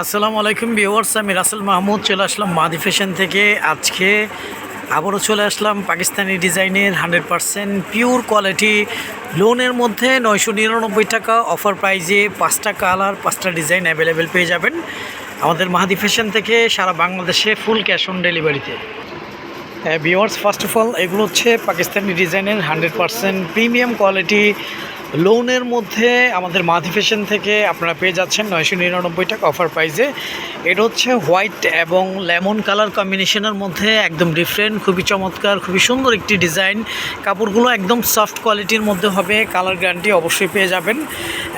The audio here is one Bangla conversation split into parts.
আসসালামু আলাইকুম ভিউয়ার্স, আমি রাসেল মাহমুদ, চলে আসলাম মাদি ফ্যাশন থেকে। আজকে আবারও চলে আসলাম পাকিস্তানি ডিজাইনের হান্ড্রেড পারসেন্ট পিওর কোয়ালিটি লোনের মধ্যে নয়শো নিরানব্বই টাকা অফার প্রাইজে পাঁচটা কালার পাঁচটা ডিজাইন অ্যাভেলেবেল পেয়ে যাবেন। আমাদের মাহাদি ফ্যাশন থেকে সারা বাংলাদেশে ফুল ক্যাশ অন ডেলিভারিতে ভিওয়ার্স ফার্স্ট অফ অল এগুলো হচ্ছে পাকিস্তানি ডিজাইনের হান্ড্রেড পারসেন্ট প্রিমিয়াম কোয়ালিটি লোনের মধ্যে আমাদের মাধি ফ্যাশন থেকে আপনারা পেয়ে যাচ্ছেন নয়শো নিরানব্বই টাকা অফার প্রাইসে এটা হচ্ছে হোয়াইট এবং লেমন কালার কম্বিনেশনের মধ্যে একদম ডিফারেন্ট খুবই চমৎকার, খুবই সুন্দর একটি ডিজাইন কাপড়গুলো একদম সফট কোয়ালিটির মধ্যে হবে কালার গ্যারান্টি অবশ্যই পেয়ে যাবেন।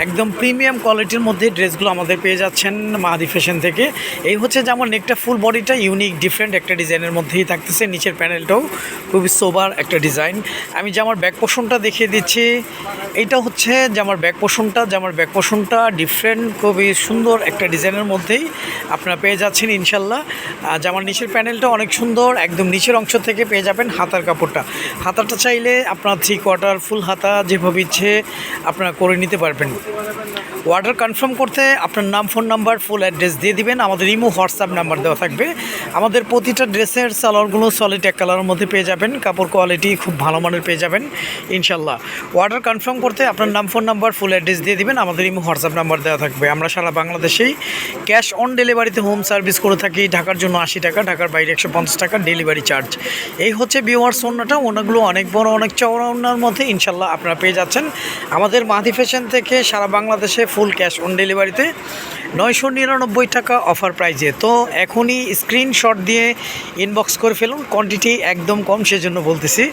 একদম প্রিমিয়াম কোয়ালিটির মধ্যে ড্রেসগুলো আমাদের পেয়ে যাচ্ছেন মাহাদি ফ্যাশন থেকে। এই হচ্ছে যেমন নেকটা ফুল বডিটা ইউনিক ডিফারেন্ট একটা ডিজাইনের মধ্যেই থাকতেছে, নিচের প্যানেলটাও খুবই সোবার একটা ডিজাইন আমি যে আমার ব্যাক পোষণটা দেখিয়ে দিচ্ছি এইটা হচ্ছে যে আমার ব্যাক পোষণটা যে আমার ব্যাক পোষণটা ডিফারেন্ট খুবই সুন্দর একটা ডিজাইনের মধ্যেই আপনারা পেয়ে যাচ্ছেন ইনশাল্লাহ। জামার নিচের প্যানেলটা অনেক সুন্দর, একদম নিচের অংশ থেকে পেয়ে যাবেন হাতার কাপড়টা। হাতাটা চাইলে আপনার থ্রি কোয়ার্টার ফুল হাতা যেভাবে ইচ্ছে আপনারা করে নিতে পারবেন। অর্ডার কনফার্ম করতে আপনার নাম ফোন নাম্বার ফুল অ্যাড্রেস দিয়ে দিবেন। আমাদের ইমো হোয়াটসঅ্যাপ নাম্বার দেওয়া থাকবে। আমাদের প্রতিটা ড্রেসের, সালোয়ারগুলো সলিড এক কালারের মধ্যে পেয়ে যাবেন। কাপড় কোয়ালিটি খুব ভালো মানের পেয়ে যাবেন ইনশাল্লাহ অর্ডার কনফার্ম করতে আপনার নাম ফোন নাম্বার ফুল অ্যাড্রেস দিয়ে দিবেন। আমাদের ইমো হোয়াটসঅ্যাপ নাম্বার দেওয়া থাকবে। আমরা সারা বাংলাদেশেই ক্যাশ অন ডেলিভারিতে হোম সার্ভিস করে থাকি। ঢাকার জন্য আশি টাকা, ঢাকার বাইরে একশো পঞ্চাশ টাকা ডেলিভারি চার্জ এই হচ্ছে বিওয়ার্স ওনাটা ওনাগুলো অনেক বড়, অনেক চওড়া ওনার মধ্যে ইনশাল্লাহ আপনারা পেয়ে যাচ্ছেন। আমাদের মাদি ফ্যাশন থেকে সারা বাংলাদেশে ফুল ক্যাশ অন ডেলিভারিতে। নয়শো নিরানব্বই টাকা অফার প্রাইজে। তো এখনই স্ক্রিনশট দিয়ে ইনবক্স করে ফেলুন। কোয়ান্টিটি একদম কম, সেজন্য বলতেছি।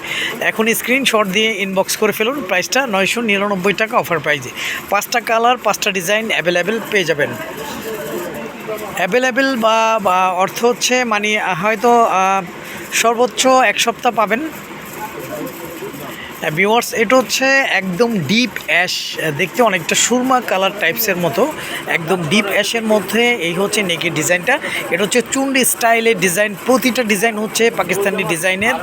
এখনই স্ক্রিনশট দিয়ে ইনবক্স করে ফেলুন। প্রাইসটা নয়শো নিরানব্বই টাকা অফার প্রাইজে। পাঁচটা কালার, পাঁচটা ডিজাইন অ্যাভেলেবেল পেয়ে যাবেন। অ্যাভেলেবেল বা অর্থ হচ্ছে মানে হয়তো সর্বোচ্চ এক সপ্তাহ পাবেন। ভিওয়ার্স এটা হচ্ছে একদম ডিপ অ্যাশ দেখতে অনেকটা সুরমা কালার টাইপসের মতো, একদম ডিপ অ্যাশের মধ্যে এই হচ্ছে নেকের ডিজাইনটা এটা হচ্ছে চুন্ডি স্টাইলের ডিজাইন, প্রতিটা ডিজাইন হচ্ছে পাকিস্তানি ডিজাইনের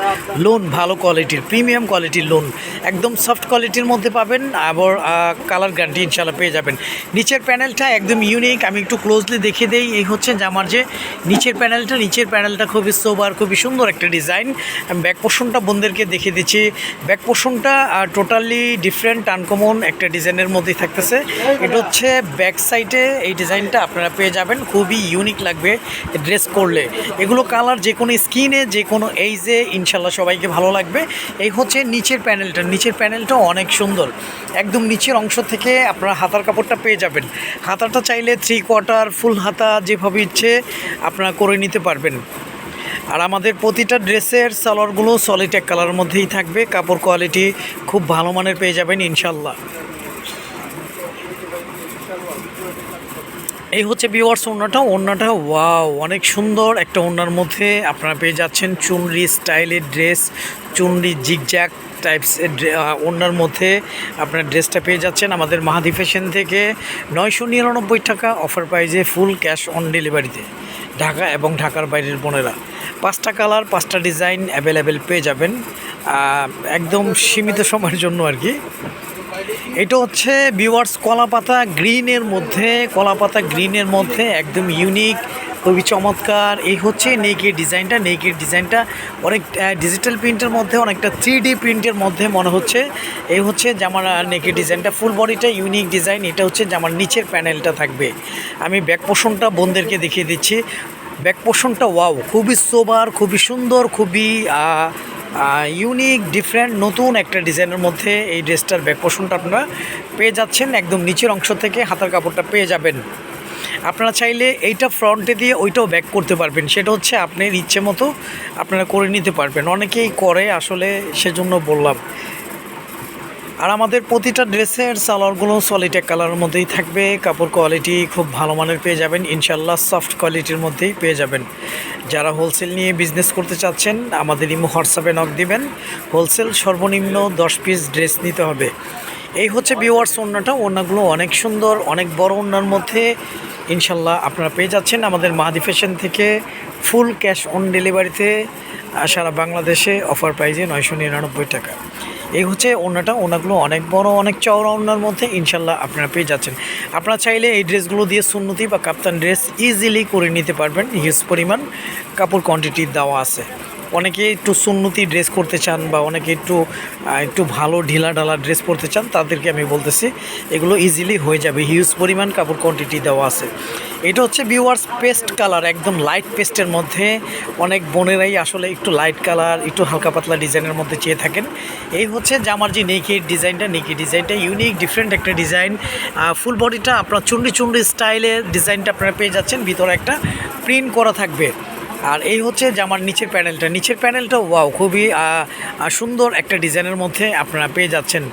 লোন ভালো কোয়ালিটির প্রিমিয়াম কোয়ালিটির লোন একদম সফট কোয়ালিটির মধ্যে পাবেন, আবার কালার গ্যারান্টি ইনশাল্লাহ পেয়ে যাবেন। নিচের প্যানেলটা একদম ইউনিক আমি একটু ক্লোজলি দেখে দিই, এই হচ্ছে যে আমার যে নিচের প্যানেলটা নিচের প্যানেলটা খুবই সোবার খুবই সুন্দর একটা ডিজাইন আমি ব্যাক পোর্শনটা বোনদেরকে দেখিয়ে দিচ্ছি। ব্যাক পোর্শনটা টোটালি ডিফারেন্ট আনকমন একটা ডিজাইনের মধ্যেই থাকতেছে। এটা হচ্ছে ব্যাক সাইডে এই ডিজাইনটা আপনারা পেয়ে যাবেন। খুবই ইউনিক লাগবে। ড্রেস করলে। এগুলো কালার যে কোনো স্কিনে যে কোনো এইজে ইনশাল্লাহ সবাইকে ভালো লাগবে। এই হচ্ছে নিচের প্যানেলটা নিচের প্যানেলটা অনেক সুন্দর। একদম নিচের অংশ থেকে আপনারা হাতার কাপড়টা পেয়ে যাবেন। হাতাটা চাইলে থ্রি কোয়ার্টার ফুল হাতা যেভাবে ইচ্ছে আপনারা করে নিতে পারবেন। আর আমাদের প্রতিটা ড্রেসের সালোয়ারগুলো সলিড এক কালারের মধ্যেই থাকবে। কাপড় কোয়ালিটি খুব ভালো মানের পেয়ে যাবেন ইনশাল্লাহ। এই হচ্ছে বিওয়ার্স ওড়নাটা ওড়নাটা ওয়াও অনেক সুন্দর। একটা ওড়নার মধ্যে আপনারা পেয়ে যাচ্ছেন চুনরি স্টাইলের ড্রেস চুনরি জিগজ্যাক টাইপসের ওড়নার মধ্যে আপনার ড্রেসটা পেয়ে যাচ্ছেন আমাদের মাহাদি ফ্যাশন থেকে। নয়শো নিরানব্বই টাকা অফার প্রাইজে ফুল ক্যাশ অন ডেলিভারিতে ঢাকা এবং ঢাকার বাইরের বোনেরা। পাঁচটা কালার পাঁচটা ডিজাইন অ্যাভেলেবেল পেয়ে যাবেন। একদম সীমিত সময়ের জন্য আর কি। এটা হচ্ছে বিওয়ার্স কলাপাতা গ্রিনের মধ্যে, কলাপাতা গ্রিনের মধ্যে একদম ইউনিক খুবই চমৎকার। এই হচ্ছে নেকের ডিজাইনটা নেকের ডিজাইনটা অনেক ডিজিটাল প্রিন্টের মধ্যে, অনেকটা থ্রি ডি প্রিন্টের মধ্যে মনে হচ্ছে। এই হচ্ছে জামার নেকের ডিজাইনটা ফুল বডিটা ইউনিক ডিজাইন এটা হচ্ছে জামার নিচের প্যানেলটা থাকবে। আমি ব্যাক পোষণটা বোনদেরকে দেখিয়ে দিচ্ছি। ব্যাক পোষণটা ওয়াও খুবই সোবার খুবই সুন্দর, খুবই ইউনিক ডিফারেন্ট নতুন একটা ডিজাইনের মধ্যে এই ড্রেসটার ব্যাক পোষণটা আপনারা পেয়ে যাচ্ছেন। একদম নিচের অংশ থেকে হাতার কাপড়টা পেয়ে যাবেন। আপনারা চাইলে এইটা ফ্রন্টে দিয়ে ওইটাও ব্যাক করতে পারবেন। সেটা হচ্ছে আপনার ইচ্ছে মতো আপনারা করে নিতে পারবেন। অনেকেই করে, আসলে সেজন্য বললাম। আর আমাদের প্রতিটা ড্রেসের সালোয়ারগুলো সলিড এক কালারের মধ্যেই থাকবে। কাপড় কোয়ালিটি খুব ভালো মানের পেয়ে যাবেন। ইনশাল্লাহ সফট কোয়ালিটির মধ্যেই পেয়ে যাবেন। যারা হোলসেল নিয়ে বিজনেস করতে চাচ্ছেন, আমাদের ইমো হোয়াটসঅ্যাপে নক দিবেন। হোলসেল সর্বনিম্ন দশ পিস ড্রেস নিতে হবে। এই হচ্ছে বিওয়ার্স ওড়নাটা ওড়নাগুলো অনেক সুন্দর, অনেক বড় ওড়নার মধ্যে ইনশাল্লাহ আপনারা পেয়ে যাচ্ছেন। আমাদের মাহাদি ফ্যাশন থেকে ফুল ক্যাশ অন ডেলিভারিতে সারা বাংলাদেশে অফার প্রাইজে নয়শো নিরানব্বই টাকা। এই হচ্ছে ওনাটা, ওনাগুলো অনেক বড়, অনেক চওড়া ওনার মধ্যে ইনশাল্লাহ আপনারা পেয়ে যাচ্ছেন। আপনারা চাইলে এই ড্রেসগুলো দিয়ে সুন্নতি বা কাপ্তান ড্রেস ইজিলি করে নিতে পারবেন হিউজ পরিমাণ কাপড় কোয়ান্টিটি দেওয়া আছে। অনেকে একটু সুন্নতি ড্রেস করতে চান বা অনেকে একটু একটু ভালো ঢিলা ঢালা ড্রেস পরতে চান, তাদেরকে আমি বলতেছি, এগুলো ইজিলি হয়ে যাবে হিউজ পরিমাণ কাপড় কোয়ান্টিটি দেওয়া আছে। এটা হচ্ছে ভিউয়ার্স পেস্ট কালার একদম লাইট পেস্টের মধ্যে। অনেক বোনেরাই আসলে একটু লাইট কালার একটু হালকা পাতলা ডিজাইনের মধ্যে চেয়ে থাকেন। এই হচ্ছে জামার যে নেকের ডিজাইনটা নেকি ডিজাইনটা ইউনিক ডিফারেন্ট একটা ডিজাইন ফুল বডিটা আপনার চুন্ডি চুন্ডি স্টাইলের ডিজাইনটা আপনারা পেয়ে যাচ্ছেন। ভিতরে একটা প্রিন্ট করা থাকবে। আর এই হচ্ছে জামার নিচের প্যানেলটা নিচের প্যানেলটা ওয়াও খুবই সুন্দর একটা ডিজাইনের মধ্যে আপনারা পেয়ে যাচ্ছেন।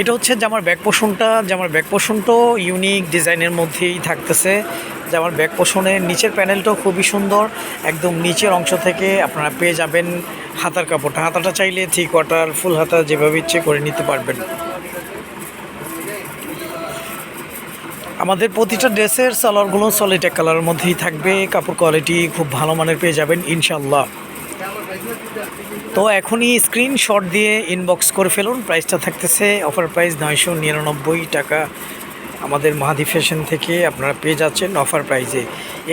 এটা হচ্ছে জামার ব্যাক পোষণটা জামার ব্যাক পোষণটাও ইউনিক ডিজাইনের মধ্যেই থাকতেছে। জামার ব্যাক পোষণের নিচের প্যানেলটাও খুবই সুন্দর। একদম নিচের অংশ থেকে আপনারা পেয়ে যাবেন হাতার কাপড়টা। হাতাটা চাইলে থ্রি কোয়ার্টার ফুল হাতা যেভাবে ইচ্ছে করে নিতে পারবেন। আমাদের প্রতিটা ড্রেসের সালোয়ারগুলো সলিড এক কালারের মধ্যেই থাকবে। কাপড় কোয়ালিটি খুব ভালো মানের পেয়ে যাবেন ইনশাল্লাহ তো এখনই স্ক্রিনশট দিয়ে ইনবক্স করে ফেলুন। প্রাইসটা থাকতেছে অফার প্রাইস নয়শো নিরানব্বই টাকা। আমাদের মাহাদি ফ্যাশন থেকে আপনারা পেয়ে যাচ্ছেন অফার প্রাইজে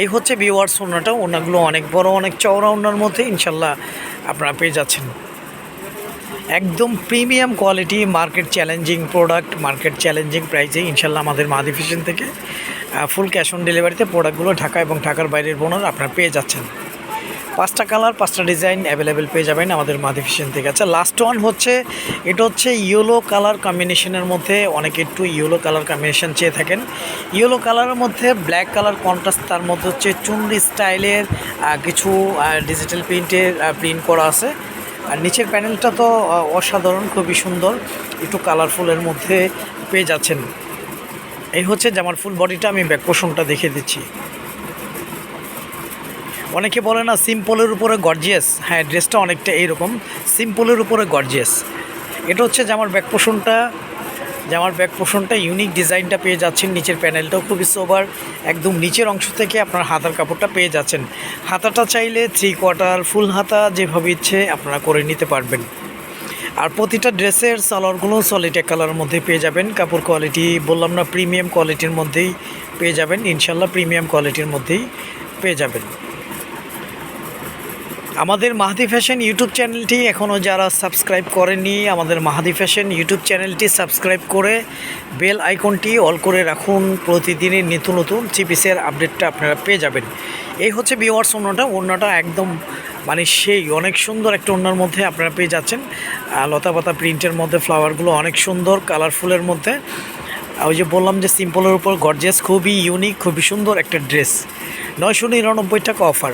এই হচ্ছে ভিওয়ার্স ওনাটা, ওনাগুলো অনেক বড়, অনেক চওড়া ওনার মধ্যে ইনশাল্লাহ আপনারা পেয়ে যাচ্ছেন। একদম premium quality market challenging product market challenging প্রাইসে ইনশাল্লাহ আমাদের মাহাদি ফ্যাশন থেকে ফুল ক্যাশ অন ডেলিভারিতে প্রোডাক্টগুলো ঢাকা এবং ঢাকার বাইরের বোনার আপনারা পেয়ে যাচ্ছেন। পাঁচটা কালার, পাঁচটা ডিজাইন অ্যাভেলেবেল পেয়ে যাবেন আমাদের মাদিফিশন থেকে। আচ্ছা লাস্ট ওয়ান হচ্ছে, এটা হচ্ছে ইয়েলো কালার কম্বিনেশনের মধ্যে অনেকে একটু ইয়েলো কালার কম্বিনেশন চেয়ে থাকেন। ইয়েলো কালারের মধ্যে ব্ল্যাক কালার কন্ট্রাস্ট তার মধ্যে হচ্ছে চুনরি স্টাইলের কিছু ডিজিটাল প্রিন্টের প্রিন্ট করা আছে। আর নিচের প্যানেলটা তো অসাধারণ, খুবই সুন্দর, একটু কালারফুলের মধ্যে পেয়ে যাচ্ছেন। এই হচ্ছে জামার ফুল বডিটা আমি ব্যাক পোষণটা দেখিয়ে দিচ্ছি। অনেকে বলে না, সিম্পলের উপরে গর্জিয়াস। হ্যাঁ ড্রেসটা অনেকটা এইরকম। সিম্পলের উপরে গর্জিয়াস। এটা হচ্ছে জামার ব্যাক পোষণটা জামার ব্যাক পোষণটা ইউনিক ডিজাইনটা পেয়ে যাচ্ছেন নিচের প্যানেলটাও খুবই সোবার একদম নিচের অংশ থেকে আপনার হাতার কাপড়টা পেয়ে যাচ্ছেন। হাতাটা চাইলে থ্রি কোয়ার্টার ফুল হাতা যেভাবে ইচ্ছে আপনারা করে নিতে পারবেন। আর প্রতিটা ড্রেসের সালোয়ারগুলো সলিড এক কালারের মধ্যে পেয়ে যাবেন। কাপড় কোয়ালিটি বললাম না প্রিমিয়াম কোয়ালিটির মধ্যেই পেয়ে যাবেন। ইনশাল্লাহ প্রিমিয়াম কোয়ালিটির মধ্যেই পেয়ে যাবেন। আমাদের মাহাদি ফ্যাশন ইউটিউব চ্যানেলটি এখনও যারা সাবস্ক্রাইব করেনি আমাদের মাহাদি ফ্যাশন ইউটিউব চ্যানেলটি সাবস্ক্রাইব করে বেল আইকনটি অল করে রাখুন। প্রতিদিনই নিত্য নতুন চিপিসের আপডেটটা আপনারা পেয়ে যাবেন। এই হচ্ছে বিওয়ার্স অন্যটা অন্যটা একদম মানে সেই অনেক সুন্দর একটা অন্যার মধ্যে আপনারা পেয়ে যাচ্ছেন। লতা পাতা প্রিন্টের মধ্যে ফ্লাওয়ারগুলো অনেক সুন্দর কালারফুলের মধ্যে। ওই যে বললাম যে সিম্পলের উপর গর্জিয়াস খুবই ইউনিক খুবই সুন্দর একটা ড্রেস নয়শো নিরানব্বই টাকা অফার